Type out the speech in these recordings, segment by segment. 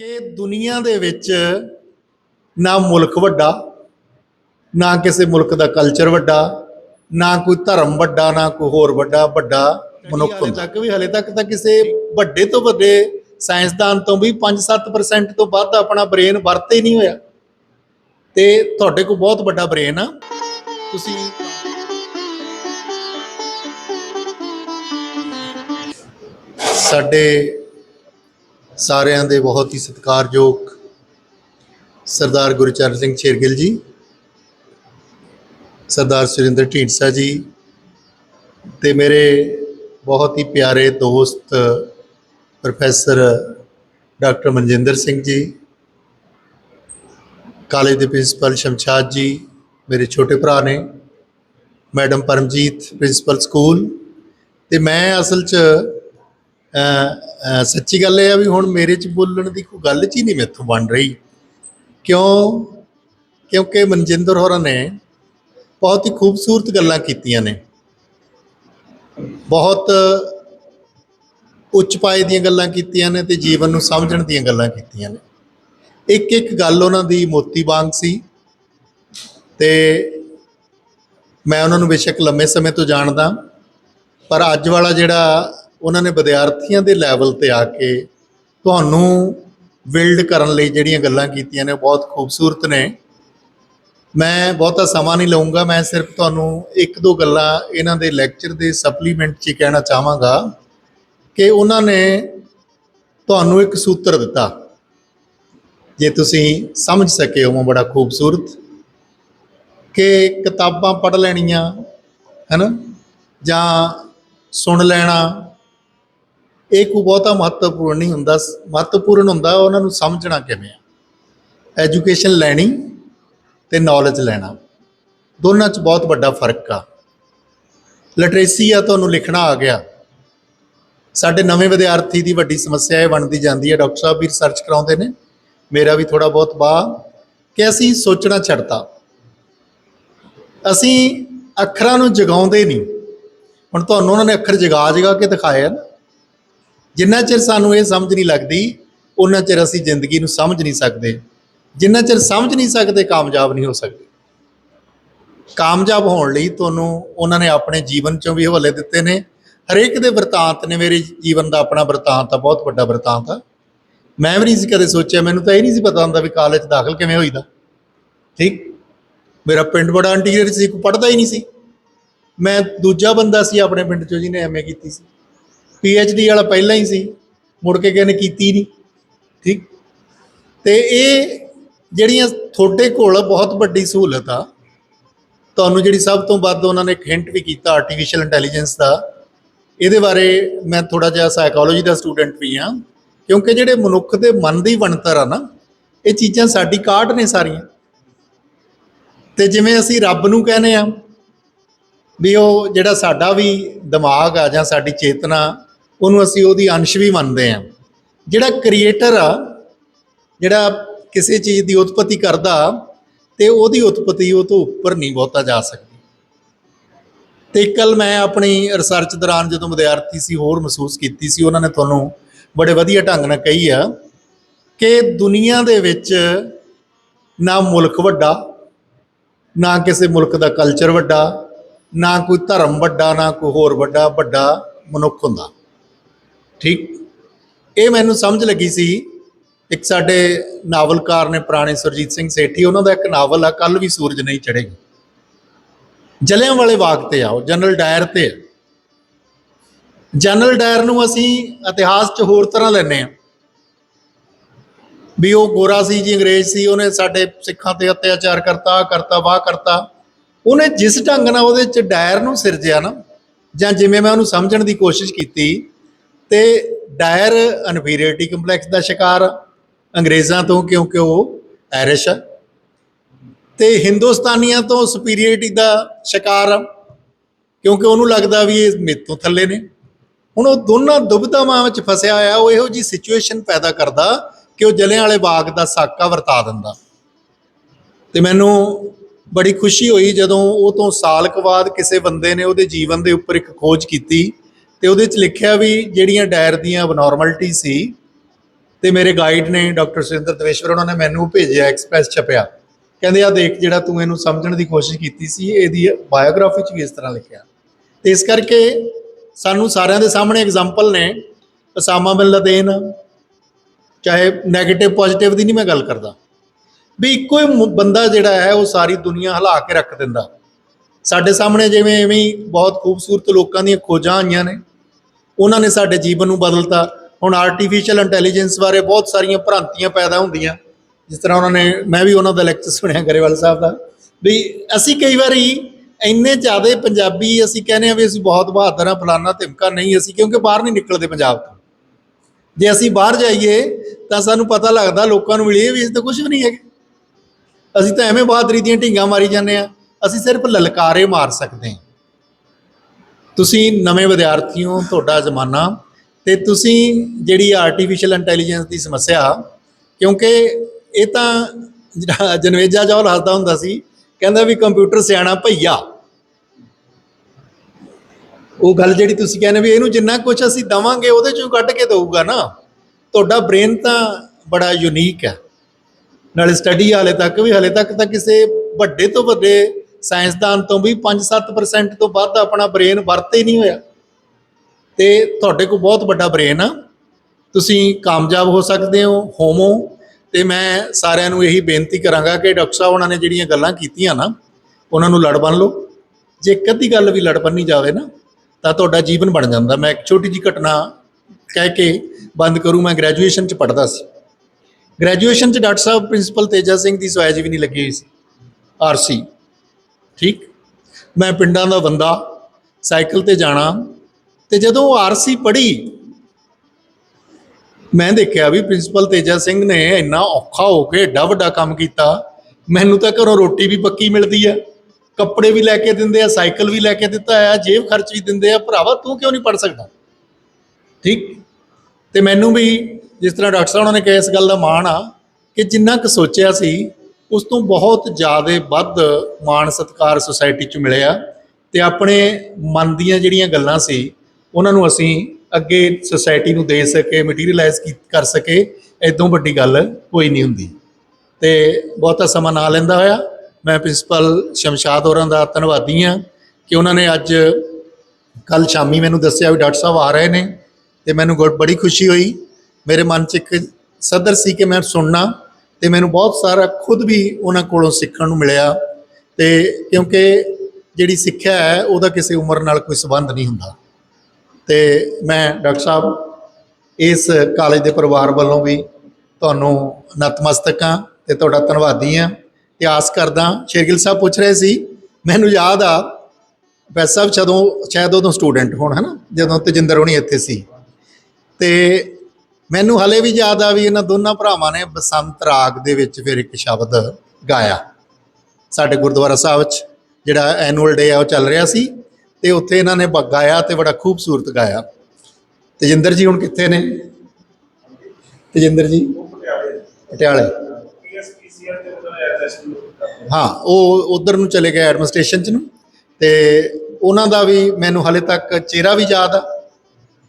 ਕਿ ਦੁਨੀਆ ਦੇ ਵਿੱਚ ਨਾ ਮੁਲਕ ਵੱਡਾ ਨਾ ਕਿਸੇ ਮੁਲਕ ਦਾ ਕਲਚਰ ਵੱਡਾ ਨਾ ਕੋਈ ਧਰਮ ਵੱਡਾ ਨਾ ਕੋਈ ਹੋਰ ਵੱਡਾ ਵੱਡਾ ਮਨੁੱਖ ਹੁੰਦਾ। ਤੱਕ ਵੀ ਹਲੇ ਤੱਕ ਤਾਂ ਕਿਸੇ ਵੱਡੇ ਤੋਂ ਵੱਡੇ ਸਾਇੰਸਦਾਨ ਤੋਂ ਵੀ 5-7% ਤੋਂ ਵੱਧ ਆਪਣਾ ਬ੍ਰੇਨ ਵਰਤੇ ਹੀ ਨਹੀਂ ਹੋਇਆ। ਤੇ ਤੁਹਾਡੇ ਕੋਲ ਬਹੁਤ ਵੱਡਾ ਬ੍ਰੇਨ ਆ। ਤੁਸੀਂ ਸਾਡੇ ਸਾਰਿਆਂ ਦੇ ਬਹੁਤ ਹੀ ਸਤਿਕਾਰਯੋਗ ਸਰਦਾਰ ਗੁਰਚਰਨ ਸਿੰਘ ਸ਼ੇਰਗਿੱਲ ਜੀ, ਸਰਦਾਰ ਸੁਰਿੰਦਰ ਢੀਂਡਸਾ ਜੀ ਤੇ ਮੇਰੇ ਬਹੁਤ ਹੀ ਪਿਆਰੇ ਦੋਸਤ professor doctor Manjinder Singh ji, college ਦੇ ਪ੍ਰਿੰਸੀਪਲ ਸ਼ਮਸ਼ਾਦ ਜੀ, ਮੇਰੇ ਛੋਟੇ ਭਰਾ ਨੇ, ਮੈਡਮ ਪਰਮਜੀਤ ਪ੍ਰਿੰਸੀਪਲ ਸਕੂਲ ਤੇ ਮੈਂ ਅਸਲ 'ਚ ਸੱਚੀ ਗੱਲ ਇਹ ਆ ਵੀ ਹੁਣ ਮੇਰੇ 'ਚ ਬੋਲਣ ਦੀ ਕੋਈ ਗੱਲ 'ਚ ਹੀ ਨਹੀਂ ਮੈਥੋਂ ਬਣ ਰਹੀ। ਕਿਉਂ? ਕਿਉਂਕਿ ਮਨਜਿੰਦਰ ਹੋਰਾਂ ਨੇ ਬਹੁਤ ਹੀ ਖੂਬਸੂਰਤ ਗੱਲਾਂ ਕੀਤੀਆਂ ਨੇ। ਬਹੁਤ ਉੱਚ ਪਾਏ ਦੀਆਂ ਗੱਲਾਂ ਕੀਤੀਆਂ ਨੇ ਤੇ ਜੀਵਨ ਨੂੰ ਸਮਝਣ ਦੀਆਂ ਗੱਲਾਂ ਕੀਤੀਆਂ ਨੇ। ਇੱਕ ਇੱਕ ਗੱਲ ਉਹਨਾਂ ਦੀ ਮੋਤੀ ਵਾਂਗ ਸੀ ਤੇ ਮੈਂ ਉਹਨਾਂ ਨੂੰ ਬੇਸ਼ੱਕ ਲੰਮੇ ਸਮੇਂ ਤੋਂ ਜਾਣਦਾ। ਪਰ ਅੱਜ ਵਾਲਾ ਜਿਹੜਾ ਉਹਨਾਂ ਨੇ ਵਿਦਿਆਰਥੀਆਂ ਦੇ ਲੈਵਲ ਤੇ ਆ ਕੇ ਤੁਹਾਨੂੰ ਬਿਲਡ ਕਰਨ ਲਈ ਜਿਹੜੀਆਂ ਗੱਲਾਂ ਕੀਤੀਆਂ ਨੇ ਉਹ ਬਹੁਤ ਖੂਬਸੂਰਤ ਨੇ। ਮੈਂ ਬਹੁਤਾ ਸਮਾਂ ਨਹੀਂ ਲਵਾਂਗਾ ਮੈਂ ਸਿਰਫ ਤੁਹਾਨੂੰ ਇੱਕ ਦੋ ਗੱਲਾਂ ਇਹਨਾਂ ਦੇ ਲੈਕਚਰ ਦੇ ਸਪਲੀਮੈਂਟ 'ਚ ਕਹਿਣਾ ਚਾਹਾਂਗਾ ਕਿ ਉਹਨਾਂ ਨੇ ਤੁਹਾਨੂੰ ਇੱਕ ਸੂਤਰ ਦਿੱਤਾ। ਜੇ ਤੁਸੀਂ ਸਮਝ ਸਕੇ ਹੋ ਬੜਾ ਖੂਬਸੂਰਤ ਕਿ ਕਿਤਾਬਾਂ ਪੜ੍ਹ ਲੈਣੀਆਂ, ਹੈਨਾ? ਜਾਂ ਸੁਣ ਲੈਣਾ ਇਹ ਕੋਈ ਬਹੁਤਾ ਮਹੱਤਵਪੂਰਨ ਨਹੀਂ ਹੁੰਦਾ ਮਹੱਤਵਪੂਰਨ ਹੁੰਦਾ ਉਹਨਾਂ ਨੂੰ ਸਮਝਣਾ ਕਿਵੇਂ ਆ ਐਜੂਕੇਸ਼ਨ ਲੈਣੀ ਤੇ ਨੌਲੇਜ ਲੈਣਾ। ਦੋਨਾਂ 'ਚ ਬਹੁਤ ਵੱਡਾ ਫ਼ਰਕ ਆ। ਲਿਟਰੇਸੀ ਆ, ਤੁਹਾਨੂੰ ਲਿਖਣਾ ਆ ਗਿਆ। ਸਾਡੇ ਨਵੇਂ ਵਿਦਿਆਰਥੀ ਦੀ ਵੱਡੀ ਸਮੱਸਿਆ ਇਹ ਬਣਦੀ ਜਾਂਦੀ ਹੈ, ਡਾਕਟਰ ਸਾਹਿਬ ਵੀ ਰਿਸਰਚ ਕਰਾਉਂਦੇ ਨੇ। ਮੇਰਾ ਵੀ ਥੋੜਾ ਬਹੁਤ ਬਾ ਕਿ ਅਸੀਂ ਸੋਚਣਾ ਛੱਡਤਾ। ਅਸੀਂ ਅੱਖਰਾਂ ਨੂੰ ਜਗਾਉਂਦੇ ਨਹੀਂ। ਹੁਣ ਤੁਹਾਨੂੰ ਉਹਨਾਂ ਨੇ ਅੱਖਰ ਜਗਾ ਜਗਾ ਕੇ ਦਿਖਾਇਆ ਨਾ। ਜਿੰਨਾ ਚਿਰ ਸਾਨੂੰ ਇਹ ਸਮਝ ਨਹੀਂ ਲੱਗਦੀ ਉਹਨਾਂ ਚਿਰ ਅਸੀਂ ਜ਼ਿੰਦਗੀ ਨੂੰ ਸਮਝ ਨਹੀਂ ਸਕਦੇ। ਜਿੰਨਾ ਚਿਰ ਸਮਝ ਨਹੀਂ ਸਕਦੇ, ਕਾਮਯਾਬ ਨਹੀਂ ਹੋ ਸਕਦੇ। ਕਾਮਯਾਬ ਹੋਣ ਲਈ ਤੁਹਾਨੂੰ ਉਹਨਾਂ ਨੇ ਆਪਣੇ ਜੀਵਨ ਚੋਂ ਵੀ ਹਵਾਲੇ ਦਿੱਤੇ ਨੇ। ਹਰੇਕ ਦੇ ਵਰਤਾਂਤ ਨੇ, ਮੇਰੇ ਜੀਵਨ ਦਾ ਆਪਣਾ ਵਰਤਾਂਤ ਆ, ਬਹੁਤ ਵੱਡਾ ਵਰਤਾਂਤ ਆ। ਮੈਂ ਵੀ ਨਹੀਂ ਸੀ ਕਦੇ ਸੋਚਿਆ, ਮੈਨੂੰ ਤਾਂ ਇਹ ਨਹੀਂ ਸੀ ਪਤਾ ਹੁੰਦਾ ਵੀ ਕਾਲਜ ਦਾਖਲ ਕਿਵੇਂ ਹੋਈਦਾ। ਠੀਕ? ਮੇਰਾ ਪਿੰਡ ਬੜਾ ਇੰਟੀਰੀਅਰ ਸੀ, ਕੋਈ ਪੜਦਾ ਹੀ ਨਹੀਂ ਸੀ। ਮੈਂ ਦੂਜਾ ਬੰਦਾ ਸੀ ਆਪਣੇ ਪਿੰਡ ਚੋਂ ਜਿਹਨੇ ਐਮਏ ਕੀਤੀ ਸੀ। ਪੀ ਐਚ ਡੀ ਵਾਲਾ ਪਹਿਲਾਂ ਹੀ ਸੀ, ਮੁੜ ਕੇ ਕਿਸੇ ਨੇ ਕੀਤੀ ਨਹੀਂ, ਠੀਕ? ਤੇ ਇਹ ਜਿਹੜੀਆਂ ਤੁਹਾਡੇ ਕੋਲ ਬਹੁਤ ਵੱਡੀ ਸਹੂਲਤ ਆ, ਤੁਹਾਨੂੰ ਜਿਹੜੀ ਸਭ ਤੋਂ ਵੱਧ ਉਹਨਾਂ ਨੇ ਇੱਕ ਹਿੰਟ ਵੀ ਕੀਤਾ ਆਰਟੀਫੀਸ਼ੀਅਲ ਇੰਟੈਲੀਜੈਂਸ ਦਾ, ਇਹਦੇ ਬਾਰੇ ਮੈਂ ਥੋੜਾ ਜਿਹਾ ਸਾਈਕੋਲੋਜੀ ਦਾ ਸਟੂਡੈਂਟ ਵੀ ਹਾਂ, ਕਿਉਂਕਿ ਜਿਹੜੇ ਮਨੁੱਖ ਦੇ ਮਨ ਦੀ ਬਣਤਰ ਆ ਨਾ, ਇਹ ਚੀਜ਼ਾਂ ਸਾਡੀ ਕਾਢ ਨੇ ਸਾਰੀਆਂ। ਤੇ ਜਿਵੇਂ ਅਸੀਂ ਰੱਬ ਨੂੰ ਕਹਿੰਦੇ ਆ ਵੀ ਉਹ ਜਿਹੜਾ ਸਾਡਾ ਵੀ ਦਿਮਾਗ ਆ ਜਾਂ ਸਾਡੀ ਚੇਤਨਾ ਉਹਨੂੰ ਅਸੀਂ ਉਹਦੀ ਅੰਸ਼ ਵੀ ਮੰਨਦੇ ਹਾਂ। ਜਿਹੜਾ ਕ੍ਰੀਏਟਰ ਆ, ਜਿਹੜਾ ਕਿਸੇ ਚੀਜ਼ ਦੀ ਉਤਪਤੀ ਕਰਦਾ ਤੇ ਉਹਦੀ ਉਤਪਤੀ ਉਹ ਤੋਂ ਉੱਪਰ ਨਹੀਂ ਬਹੁਤਾ ਜਾ ਸਕਦੀ। ਤੇ ਕੱਲ ਮੈਂ ਆਪਣੀ ਰਿਸਰਚ ਦੌਰਾਨ ਜਦੋਂ ਵਿਦਿਆਰਥੀ ਸੀ, ਹੋਰ ਮਹਿਸੂਸ ਕੀਤੀ ਸੀ, ਉਹਨਾਂ ਨੇ ਤੁਹਾਨੂੰ ਬੜੇ ਵਧੀਆ ਢੰਗ ਨਾਲ ਕਹੀ ਆ ਕਿ ਦੁਨੀਆ ਦੇ ਵਿੱਚ ਨਾ ਮੁਲਕ ਵੱਡਾ, ਨਾ ਕਿਸੇ ਮੁਲਕ ਦਾ ਕਲਚਰ ਵੱਡਾ, ਨਾ ਕੋਈ ਧਰਮ ਵੱਡਾ, ਨਾ ਕੋਈ ਹੋਰ ਵੱਡਾ ਵੱਡਾ ਮਨੁੱਖ ਹੁੰਦਾ। ਠੀਕ? ਇਹ ਮੈਨੂੰ ਸਮਝ ਲੱਗੀ ਸੀ, ਇੱਕ ਸਾਡੇ ਨਾਵਲਕਾਰ ਨੇ ਪੁਰਾਣੇ ਸੁਰਜੀਤ ਸਿੰਘ ਸੇਠੀ, ਉਹਨਾਂ ਦਾ ਇੱਕ ਨਾਵਲ ਆ ਕੱਲ ਵੀ ਸੂਰਜ ਨਹੀਂ ਚੜ੍ਹੇਗਾ। ਜਲਿਆਂ ਵਾਲੇ ਬਾਗ ਤੇ ਆਓ, ਜਨਰਲ ਡਾਇਰ ਤੇ ਆ। ਜਨਰਲ ਡਾਇਰ ਨੂੰ ਅਸੀਂ ਇਤਿਹਾਸ 'ਚ ਹੋਰ ਤਰ੍ਹਾਂ ਲੈਂਦੇ ਆ ਵੀ ਉਹ ਗੋਰਾ ਸੀ ਜੀ, ਅੰਗਰੇਜ਼ ਸੀ, ਉਹਨੇ ਸਾਡੇ ਸਿੱਖਾਂ ਤੇ ਅਤਿਆਚਾਰ ਕਰਤਾ, ਆਹ ਕਰਤਾ, ਵਾਹ ਕਰਤਾ। ਉਹਨੇ ਜਿਸ ਢੰਗ ਨਾਲ ਉਹਦੇ 'ਚ ਡਾਇਰ ਨੂੰ ਸਿਰਜਿਆ ਨਾ, ਜਾਂ ਜਿਵੇਂ ਮੈਂ ਉਹਨੂੰ ਸਮਝਣ ਦੀ ਕੋਸ਼ਿਸ਼ ਕੀਤੀ ਤੇ ਡਾਇਰ ਇਨਫੀਰੀਅਰਟੀ ਕੰਪਲੈਕਸ ਦਾ ਸ਼ਿਕਾਰ ਆ, ਅੰਗਰੇਜ਼ਾਂ ਤੋਂ ਕਿਉਂਕਿ ਉਹ ਐਰਿਸ਼ ਆ। ਤੇ ਹਿੰਦੁਸਤਾਨੀਆਂ ਤੋਂ ਸੁਪੀਰੀਅਰਟੀ ਦਾ ਸ਼ਿਕਾਰ ਆ ਕਿਉਂਕਿ ਉਹਨੂੰ ਲੱਗਦਾ ਵੀ ਇਹ ਮੇਰੇ ਤੋਂ ਥੱਲੇ ਨੇ। ਹੁਣ ਉਹ ਦੋਨਾਂ ਦੁਬਿਧਾਵਾਂ ਵਿੱਚ ਫਸਿਆ ਹੋਇਆ ਉਹ ਇਹੋ ਜੀ ਸਿਚੁਏਸ਼ਨ ਪੈਦਾ ਕਰਦਾ ਕਿ ਉਹ ਜਲਿਆਂ ਵਾਲੇ ਬਾਗ ਦਾ ਸਾਕਾ ਵਰਤਾ ਦਿੰਦਾ। ਤੇ ਮੈਨੂੰ ਬੜੀ ਖੁਸ਼ੀ ਹੋਈ ਜਦੋਂ ਉਹ ਤੋਂ ਸਾਲ ਕੁ ਬਾਅਦ ਕਿਸੇ ਬੰਦੇ ਨੇ ਉਹਦੇ ਜੀਵਨ ਦੇ ਉੱਪਰ ਇੱਕ ਖੋਜ ਕੀਤੀ ਤੇ ਉਹਦੇ 'ਚ ਲਿਖਿਆ ਵੀ ਜਿਹੜੀਆਂ ਡਾਇਰ ਦੀਆਂ ਅਬਨੋਰਮੈਲਿਟੀ ਸੀ, ਤੇ ਮੇਰੇ ਗਾਈਡ ਨੇ ਡਾਕਟਰ ਸੁਰਿੰਦਰ ਦਵੇਸ਼ਵਰ ਉਹਨਾਂ ਨੇ ਮੈਨੂੰ ਭੇਜਿਆ ਐਕਸਪ੍ਰੈਸ ਛਪਿਆ। ਕਹਿੰਦੇ ਆ ਦੇਖ ਜਿਹੜਾ ਤੂੰ ਇਹਨੂੰ ਸਮਝਣ ਦੀ ਕੋਸ਼ਿਸ਼ ਕੀਤੀ ਸੀ, ਇਹਦੀ ਬਾਇਓਗ੍ਰਾਫੀ 'ਚ ਵੀ ਇਸ ਤਰ੍ਹਾਂ ਲਿਖਿਆ। ਤੇ ਇਸ ਕਰਕੇ ਸਾਨੂੰ ਸਾਰਿਆਂ ਦੇ ਸਾਹਮਣੇ ਐਗਜ਼ਾਮਪਲ ਨੇ। ਅਸਾਮਾ ਬਿਨ ਲਦੇਨ ਚਾਹੇ 네ਗੇਟਿਵ ਪੋਜ਼ਿਟਿਵ ਦੀ ਨਹੀਂ ਮੈਂ ਗੱਲ ਕਰਦਾ। ਵੀ ਇੱਕੋ ਹੀ ਬੰਦਾ ਜਿਹੜਾ ਹੈ, ਉਹ ਸਾਰੀ ਦੁਨੀਆ ਹਿਲਾ ਕੇ ਰੱਖ ਦਿੰਦਾ। ਸਾਡੇ ਸਾਹਮਣੇ ਜਿਵੇਂ ਐਵੇਂ ਬਹੁਤ ਖੂਬਸੂਰਤ ਲੋਕਾਂ ਦੀਆਂ ਖੋਜਾਂ ਆਈਆਂ ਨੇ। ਉਹਨਾਂ ਨੇ ਸਾਡੇ ਜੀਵਨ ਨੂੰ ਬਦਲਤਾ। ਹੁਣ ਆਰਟੀਫੀਸ਼ੀਅਲ ਇੰਟੈਲੀਜੈਂਸ ਬਾਰੇ ਬਹੁਤ ਸਾਰੀਆਂ ਭ੍ਰਾਂਤੀਆਂ ਪੈਦਾ ਹੁੰਦੀਆਂ। ਜਿਸ ਤਰ੍ਹਾਂ ਉਹਨਾਂ ਨੇ, ਮੈਂ ਵੀ ਉਹਨਾਂ ਦਾ ਲੈਕਚਰ ਸੁਣਿਆ ਗਰੇਵਾਲ ਸਾਹਿਬ ਦਾ। ਵੀ ਅਸੀਂ ਕਈ ਵਾਰੀ ਇੰਨੇ ਜ਼ਿਆਦਾ ਪੰਜਾਬੀ ਅਸੀਂ ਕਹਿੰਦੇ ਆ ਵੀ ਅਸੀਂ ਬਹੁਤ ਬਹਾਦਰ ਆ ਫਲਾਨਾ ਧਿਮਕਾ ਨਹੀਂ ਅਸੀਂ, ਕਿਉਂਕਿ ਬਾਹਰ ਨਹੀਂ ਨਿਕਲਦੇ ਪੰਜਾਬ ਤੋਂ। ਜੇ ਅਸੀਂ ਬਾਹਰ ਜਾਈਏ, ਤਾਂ ਸਾਨੂੰ ਪਤਾ ਲੱਗਦਾ ਲੋਕਾਂ ਨੂੰ ਮਿਲੀਏ ਵੀ ਇਸ ਤਾਂ ਕੁਝ ਵੀ ਨਹੀਂ ਹੈਗੇ। ਅਸੀਂ ਤਾਂ ਐਵੇਂ ਬਹਾਦਰੀ ਦੀਆਂ ਢੀਂਗਾਂ ਮਾਰੀ ਜਾਂਦੇ ਆ ਅਸੀਂ ਸਿਰਫ ਲਲਕਾਰੇ ਮਾਰ ਸਕਦੇ ਹਾਂ। ਤੁਸੀਂ ਨਵੇਂ ਵਿਦਿਆਰਥੀ ਹੋ ਤੁਹਾਡਾ ਜ਼ਮਾਨਾ ਤੇ ਤੁਸੀਂ ਜਿਹੜੀ ਆਰਟੀਫੀਸ਼ੀਅਲ ਇੰਟੈਲੀਜੈਂਸ ਦੀ ਸਮੱਸਿਆ, ਕਿਉਂਕਿ ਇਹ ਤਾਂ ਜਿਹੜਾ ਜਨਵੇਜਾ ਜੌਲ ਹੱਸਦਾ ਹੁੰਦਾ ਸੀ, ਕਹਿੰਦਾ ਵੀ ਕੰਪਿਊਟਰ ਸਿਆਣਾ ਭਈਆ। ਉਹ ਗੱਲ ਜਿਹੜੀ ਤੁਸੀਂ ਕਹਿੰਦੇ ਵੀ ਇਹਨੂੰ ਜਿੰਨਾ ਕੁਝ ਅਸੀਂ ਦਵਾਂਗੇ ਉਹਦੇ ਚੋਂ ਕੱਢ ਕੇ ਦਊਗਾ ਨਾ। ਤੁਹਾਡਾ ਬ੍ਰੇਨ ਤਾਂ ਬੜਾ ਯੂਨੀਕ ਹੈ। ਨਾਲੇ ਸਟੱਡੀ ਹਾਲੇ ਤੱਕ ਵੀ, ਹਾਲੇ ਤੱਕ ਤਾਂ ਕਿਸੇ ਵੱਡੇ ਤੋਂ ਵੱਡੇ ਸਾਇੰਸਦਾਨ ਤੋਂ ਵੀ 5-7% ਤੋਂ ਵੱਧ ਆਪਣਾ ਬ੍ਰੇਨ ਵਰਤੇ ਨਹੀਂ ਹੋਇਆ। ਤੇ ਤੁਹਾਡੇ ਕੋਲ ਬਹੁਤ ਵੱਡਾ ਬ੍ਰੇਨ ਆ। ਤੁਸੀਂ ਕਾਮਯਾਬ ਹੋ ਸਕਦੇ ਹੋ ਹੋਮੋ ਤੇ ਮੈਂ ਸਾਰਿਆਂ ਨੂੰ ਇਹੀ ਬੇਨਤੀ ਕਰਾਂਗਾ ਕਿ ਡਾਕਟਰ ਸਾਹਿਬ ਉਹਨਾਂ ਨੇ ਜਿਹੜੀਆਂ ਗੱਲਾਂ ਕੀਤੀਆਂ ਨਾ, ਉਹਨਾਂ ਨੂੰ ਲੜ ਬਣ ਲਓ। ਜੇ ਕਦੀ ਗੱਲ ਵੀ ਲੜ ਬੰਨੀ ਜਾਵੇ ਨਾ, ਤਾਂ ਤੁਹਾਡਾ ਜੀਵਨ ਬਣ ਜਾਂਦਾ। ਮੈਂ ਇੱਕ ਛੋਟੀ ਜੀ ਘਟਨਾ ਕਹਿ ਕੇ ਬੰਦ ਕਰੂੰ। ਮੈਂ ਗ੍ਰੈਜੂਏਸ਼ਨ ਚ ਪੜ੍ਹਦਾ ਸੀ। ਗ੍ਰੈਜੂਏਸ਼ਨ ਚ ਡਾਕਟਰ ਸਾਹਿਬ ਪ੍ਰਿੰਸੀਪਲ ਤੇਜਾ ਸਿੰਘ ਦੀ ਸਵੈਜ ਵੀ ਨਹੀਂ ਲੱਗੀ ਹੋਈ ਸੀ। ਆਰਸੀ ਠੀਕ? ਮੈਂ ਪਿੰਡਾਂ ਦਾ ਬੰਦਾ, ਸਾਈਕਲ ਤੇ ਜਾਣਾ, ਤੇ ਜਦੋਂ ਉਹ ਆਰਸੀ ਪੜ੍ਹੀ, ਮੈਂ ਦੇਖਿਆ ਵੀ ਪ੍ਰਿੰਸੀਪਲ ਤੇਜਾ ਸਿੰਘ ਨੇ ਇੰਨਾ ਔਖਾ ਹੋ ਕੇ ਏਡਾ ਵੱਡਾ ਕੰਮ ਕੀਤਾ, ਮੈਨੂੰ ਤਾਂ ਘਰੋਂ ਰੋਟੀ ਵੀ ਪੱਕੀ ਮਿਲਦੀ ਆ, ਕੱਪੜੇ ਵੀ ਲੈ ਕੇ ਦਿੰਦੇ ਆ, ਸਾਈਕਲ ਵੀ ਲੈ ਕੇ ਦਿੱਤਾ ਆ, ਜੇਬ ਖਰਚ ਵੀ ਦਿੰਦੇ ਆ, ਭਰਾਵਾ ਤੂੰ ਕਿਉਂ ਨਹੀਂ ਪੜ ਸਕਦਾ? ਠੀਕ? ਤੇ ਮੈਨੂੰ ਵੀ ਜਿਸ ਤਰ੍ਹਾਂ ਡਾਕਟਰ ਸਾਹਿਬ ਉਹਨਾਂ ਨੇ ਕਿਹਾ ਇਸ ਗੱਲ ਦਾ ਮਾਣ ਆ, ਕਿ ਜਿੰਨਾ ਕੁ ਸੋਚਿਆ ਸੀ ਉਸ ਤੋਂ ਬਹੁਤ ਜ਼ਿਆਦਾ ਵੱਧ ਮਾਣ ਸਤਿਕਾਰ ਸੁਸਾਇਟੀ ਚ ਮਿਲਿਆ ਤੇ ਆਪਣੇ ਮਨ ਦੀਆਂ ਜਿਹੜੀਆਂ ਗੱਲਾਂ ਸੀ, ਉਹਨਾਂ ਨੂੰ ਅਸੀਂ ਅੱਗੇ ਸੁਸਾਇਟੀ ਨੂੰ ਦੇ ਸਕੇ ਮਟੀਰੀਅਲਾਈਜ਼ ਕਰ ਸਕੇ ਇਦੋਂ ਵੱਡੀ ਗੱਲ ਕੋਈ ਨਹੀਂ ਹੁੰਦੀ। ਤੇ ਬਹੁਤਾ ਸਮਾਂ ਨਾ ਲੈਂਦਾ ਹੋਇਆ, ਮੈਂ ਪ੍ਰਿੰਸੀਪਲ ਸ਼ਮਸ਼ਾਦ ਹੋਰਾਂ ਦਾ ਧੰਨਵਾਦੀ ਹਾਂ ਕਿ ਉਹਨਾਂ ਨੇ ਅੱਜ ਕੱਲ ਸ਼ਾਮੀ ਮੈਨੂੰ ਦੱਸਿਆ ਵੀ ਡਾਕਟਰ ਸਾਹਿਬ ਆ ਰਹੇ ਨੇ ਤੇ ਮੈਨੂੰ ਗੁ- ਬੜੀ ਖੁਸ਼ੀ ਹੋਈ। ਮੇਰੇ ਮਨ 'ਚ ਇੱਕ ਸਦਰ ਸੀ ਕਿ ਮੈਂ ਸੁਣਨਾ ਤੇ ਮੈਨੂੰ ਬਹੁਤ ਸਾਰਾ ਖੁਦ ਵੀ ਉਹਨਾਂ ਕੋਲੋਂ ਸਿੱਖਣ ਨੂੰ ਮਿਲਿਆ ਤੇ ਕਿਉਂਕਿ ਜਿਹੜੀ ਸਿੱਖਿਆ ਹੈ, ਉਹਦਾ ਕਿਸੇ ਉਮਰ ਨਾਲ ਕੋਈ ਸੰਬੰਧ ਨਹੀਂ ਹੁੰਦਾ। ਤੇ ਮੈਂ ਡਾਕਟਰ ਸਾਹਿਬ, ਇਸ ਕਾਲਜ ਦੇ ਪਰਿਵਾਰ ਵੱਲੋਂ ਵੀ ਤੁਹਾਨੂੰ ਨਤਮਸਤਕ ਹਾਂ ਤੇ ਤੁਹਾਡਾ ਧੰਨਵਾਦੀ ਹਾਂ ਤੇ ਆਸ ਕਰਦਾ ਸ਼ੇਰਗਿਲ ਸਾਹਿਬ ਪੁੱਛ ਰਹੇ ਸੀ, ਮੈਨੂੰ ਯਾਦ ਆ ਵੈਸੇ ਸਾਹਿਬ ਜਦੋਂ, ਸ਼ਾਇਦ ਉਦੋਂ ਸਟੂਡੈਂਟ ਹੋਣ ਹਨਾ ਜਦੋਂ ਤਜਿੰਦਰ ਹੋਣੀ ਇੱਥੇ ਸੀ। ਤੇ ਮੈਨੂੰ ਹਲੇ ਵੀ ਯਾਦ ਆ ਵੀ ਇਹਨਾਂ ਦੋਨਾਂ ਭਰਾਵਾਂ ਨੇ ਬਸੰਤ ਰਾਗ ਦੇ ਵਿੱਚ ਫਿਰ ਇੱਕ ਸ਼ਬਦ ਗਾਇਆ। ਸਾਡੇ ਗੁਰਦੁਆਰਾ ਸਾਹਿਬ 'ਚ ਜਿਹੜਾ ਐਨੂਅਲ ਡੇ ਆ ਉਹ ਚੱਲ ਰਿਹਾ ਸੀ ਤੇ ਉੱਥੇ ਇਹਨਾਂ ਨੇ ਬ- ਗਾਇਆ ਤੇ ਬੜਾ ਖੂਬਸੂਰਤ ਗਾਇਆ। ਤੇਜਿੰਦਰ ਜੀ ਹੁਣ ਕਿੱਥੇ ਨੇ? ਤੇਜਿੰਦਰ ਜੀ? ਪਟਿਆਲੇ। ਹਾਂ, ਉਹ ਉਧਰ ਨੂੰ ਚਲੇ ਗਏ ਐਡਮਿਨਿਸਟ੍ਰੇਸ਼ਨ ਚ ਨੂੰ ਤੇ ਉਹਨਾਂ ਦਾ ਵੀ ਮੈਨੂੰ ਹਲੇ ਤੱਕ ਚਿਹਰਾ ਵੀ ਯਾਦ ਆ।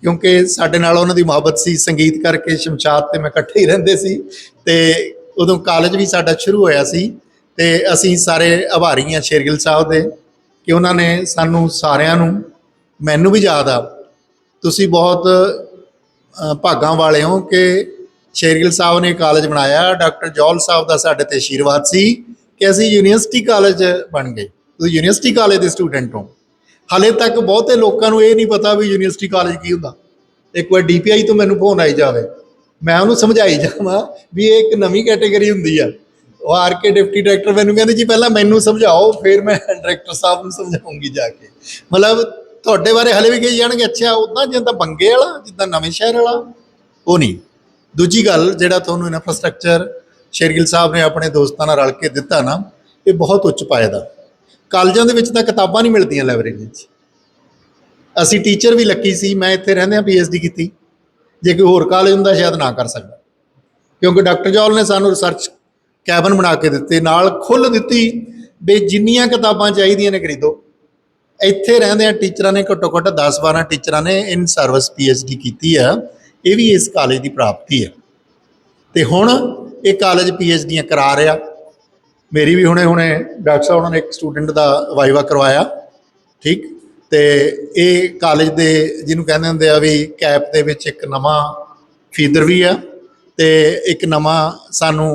ਕਿਉਂਕਿ ਸਾਡੇ ਨਾਲ ਉਹਨਾਂ ਦੀ ਮੁਹੱਬਤ ਸੀ, ਸੰਗੀਤ ਕਰਕੇ ਸ਼ਮਸ਼ਾਦ ਤੇ ਮੈਂ ਇਕੱਠੇ ਹੀ ਰਹਿੰਦੇ ਸੀ ਤੇ ਉਦੋਂ ਕਾਲਜ ਵੀ ਸਾਡਾ ਸ਼ੁਰੂ ਹੋਇਆ ਸੀ ਤੇ ਅਸੀਂ ਸਾਰੇ ਆਭਾਰੀ ਹਾਂ ਸ਼ੇਰਗਿਲ ਸਾਹਿਬ ਦੇ ਕਿ ਉਹਨਾਂ ਨੇ ਸਾਨੂੰ ਸਾਰਿਆਂ ਨੂੰ, ਮੈਨੂੰ ਵੀ ਯਾਦ ਆ, ਤੁਸੀਂ ਬਹੁਤ ਭਾਗਾਂ ਵਾਲੇ ਹੋ ਕਿ ਸ਼ੇਰਗਿਲ ਸਾਹਿਬ ਨੇ ਕਾਲਜ ਬਣਾਇਆ, ਡਾਕਟਰ ਜੌਲ ਸਾਹਿਬ ਦਾ ਸਾਡੇ ਤੇ ਆਸ਼ੀਰਵਾਦ ਸੀ ਕਿ ਅਸੀਂ ਯੂਨੀਵਰਸਿਟੀ ਕਾਲਜ ਬਣ ਗਏ। ਤੁਸੀਂ ਯੂਨੀਵਰਸਿਟੀ ਕਾਲਜ ਦੇ ਸਟੂਡੈਂਟ ਹੋ। ਹਲੇ ਤੱਕ ਬਹੁਤੇ ਲੋਕਾਂ ਨੂੰ ਇਹ ਨਹੀਂ ਪਤਾ ਵੀ ਯੂਨੀਵਰਸਿਟੀ ਕਾਲਜ ਕੀ ਹੁੰਦਾ। ਇੱਕ ਵਾਰ ਡੀਪੀਆਈ ਤੋਂ ਮੈਨੂੰ ਫੋਨ ਆਈ ਜਾਵੇ। ਮੈਂ ਉਹਨੂੰ ਸਮਝਾਈ ਜਾਵਾਂ ਵੀ ਇਹ ਇੱਕ ਨਵੀਂ ਕੈਟਾਗਰੀ ਹੁੰਦੀ ਆ। ਉਹ ਆਰ ਕੇ ਡਿਪਟੀ ਡਾਇਰੈਕਟਰ ਮੈਨੂੰ ਕਹਿੰਦੇ, ਜੀ ਪਹਿਲਾਂ ਮੈਨੂੰ ਸਮਝਾਓ, ਫਿਰ ਮੈਂ ਡਾਇਰੈਕਟਰ ਸਾਹਿਬ ਨੂੰ ਸਮਝਾਉਂਗੀ ਜਾ ਕੇ। ਮਤਲਬ ਤੁਹਾਡੇ ਬਾਰੇ ਹਲੇ ਵੀ ਕਹੀ ਜਾਣਗੇ, ਅੱਛਾ ਉਦਾਂ ਜਿੱਦਾਂ ਬੰਗੇ ਵਾਲਾ, ਜਿੱਦਾਂ ਨਵੇਂ ਸ਼ਹਿਰ ਵਾਲਾ। ਉਹ ਨਹੀਂ। ਦੂਜੀ ਗੱਲ, ਜਿਹੜਾ ਤੁਹਾਨੂੰ ਇਨਫਰਾਸਟ੍ਰਕਚਰ ਸ਼ੇਰਗਿਲ ਸਾਹਿਬ ਨੇ ਆਪਣੇ ਦੋਸਤਾਂ ਨਾਲ ਰਲ ਕੇ ਦਿੱਤਾ ਨਾ, ਇਹ ਬਹੁਤ ਉੱਚ ਪਾਏ ਦਾ। ਕਾਲਜਾਂ ਦੇ ਵਿੱਚ ਤਾਂ ਕਿਤਾਬਾਂ ਨਹੀਂ ਮਿਲਦੀਆਂ ਲਾਇਬ੍ਰੇਰੀ 'ਚ ਅਸੀਂ ਟੀਚਰ ਵੀ ਲੱਕੀ ਸੀ, ਮੈਂ ਇੱਥੇ ਰਹਿੰਦਿਆਂ ਪੀਐਚਡੀ ਕੀਤੀ। ਜੇ ਕੋਈ ਹੋਰ ਕਾਲਜ ਹੁੰਦਾ, ਸ਼ਾਇਦ ਨਾ ਕਰ ਸਕਦਾ। ਕਿਉਂਕਿ ਡਾਕਟਰ ਜੌਲ ਨੇ ਸਾਨੂੰ ਰਿਸਰਚ ਕੈਬਨ ਬਣਾ ਕੇ ਦਿੱਤੇ, ਨਾਲ ਖੁੱਲ੍ਹ ਦਿੱਤੀ ਵੀ ਜਿੰਨੀਆਂ ਕਿਤਾਬਾਂ ਚਾਹੀਦੀਆਂ ਨੇ ਖਰੀਦੋ। ਇੱਥੇ ਰਹਿੰਦਿਆਂ ਟੀਚਰਾਂ ਨੇ ਘੱਟੋ ਘੱਟ 10 12 ਟੀਚਰਾਂ ਨੇ ਇਨ ਸਰਵਿਸ ਪੀਐਚਡੀ ਕੀਤੀ ਆ। ਇਹ ਵੀ ਇਸ ਕਾਲਜ ਦੀ ਪ੍ਰਾਪਤੀ ਹੈ ਤੇ ਹੁਣ ਇਹ ਕਾਲਜ ਦੀਆਂ ਕਰਾ ਰਿਹਾ। ਮੇਰੀ ਵੀ ਹੁਣੇ ਹੁਣੇ ਡਾਕਟਰ ਸਾਹਿਬ ਉਹਨਾਂ ਨੇ ਇੱਕ ਸਟੂਡੈਂਟ ਦਾ ਵਾਈਵਾ ਕਰਵਾਇਆ, ਠੀਕ? ਤੇ ਇਹ ਕਾਲਜ ਦੇ ਜਿਹਨੂੰ ਕਹਿੰਦੇ ਹੁੰਦੇ ਆ ਵੀ ਕੈਪ ਦੇ ਵਿੱਚ ਇੱਕ ਨਵਾਂ ਫੀਦਰ ਵੀ ਆ ਤੇ ਇੱਕ ਨਵਾਂ ਸਾਨੂੰ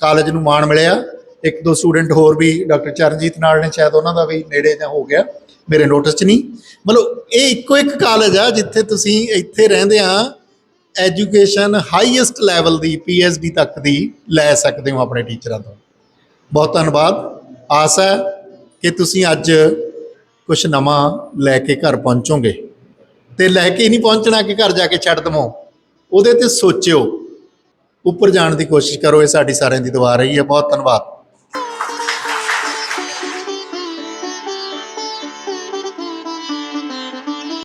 ਕਾਲਜ ਨੂੰ ਮਾਣ ਮਿਲਿਆ। ਇੱਕ ਦੋ ਸਟੂਡੈਂਟ ਹੋਰ ਵੀ ਡਾਕਟਰ ਚਰਨਜੀਤ ਨਾਲ ਨੇ, ਸ਼ਾਇਦ ਉਹਨਾਂ ਦਾ ਵੀ ਨੇੜੇ ਜਾਂ ਹੋ ਗਿਆ, ਮੇਰੇ ਨੋਟਿਸ 'ਚ ਨਹੀਂ। ਮਤਲਬ ਇਹ ਇੱਕੋ ਇੱਕ ਕਾਲਜ ਆ ਜਿੱਥੇ ਤੁਸੀਂ ਇੱਥੇ ਰਹਿੰਦੇ ਆ ਐਜੂਕੇਸ਼ਨ ਹਾਈਐਸਟ ਲੈਵਲ ਦੀ ਡੀ ਤੱਕ ਦੀ ਲੈ ਸਕਦੇ ਹੋ ਆਪਣੇ ਟੀਚਰਾਂ ਤੋਂ। ਬਹੁਤ ਧੰਨਵਾਦ। ਆਸ ਹੈ ਕਿ ਤੁਸੀਂ ਅੱਜ ਕੁਝ ਨਵਾਂ ਲੈ ਕੇ ਘਰ ਪਹੁੰਚੋਗੇ। ਤੇ ਲੈ ਕੇ ਹੀ ਨਹੀਂ ਪਹੁੰਚਣਾ ਕਿ ਘਰ ਜਾ ਕੇ ਛੱਡ ਦਵੋ। ਉਹਦੇ ਤੇ ਸੋਚਿਓ। ਉੱਪਰ ਜਾਣ ਦੀ ਕੋਸ਼ਿਸ਼ ਕਰੋ, ਇਹ ਸਾਡੀ ਸਾਰਿਆਂ ਦੀ ਦੁਆ ਰਹੀ ਹੈ। ਬਹੁਤ ਧੰਨਵਾਦ।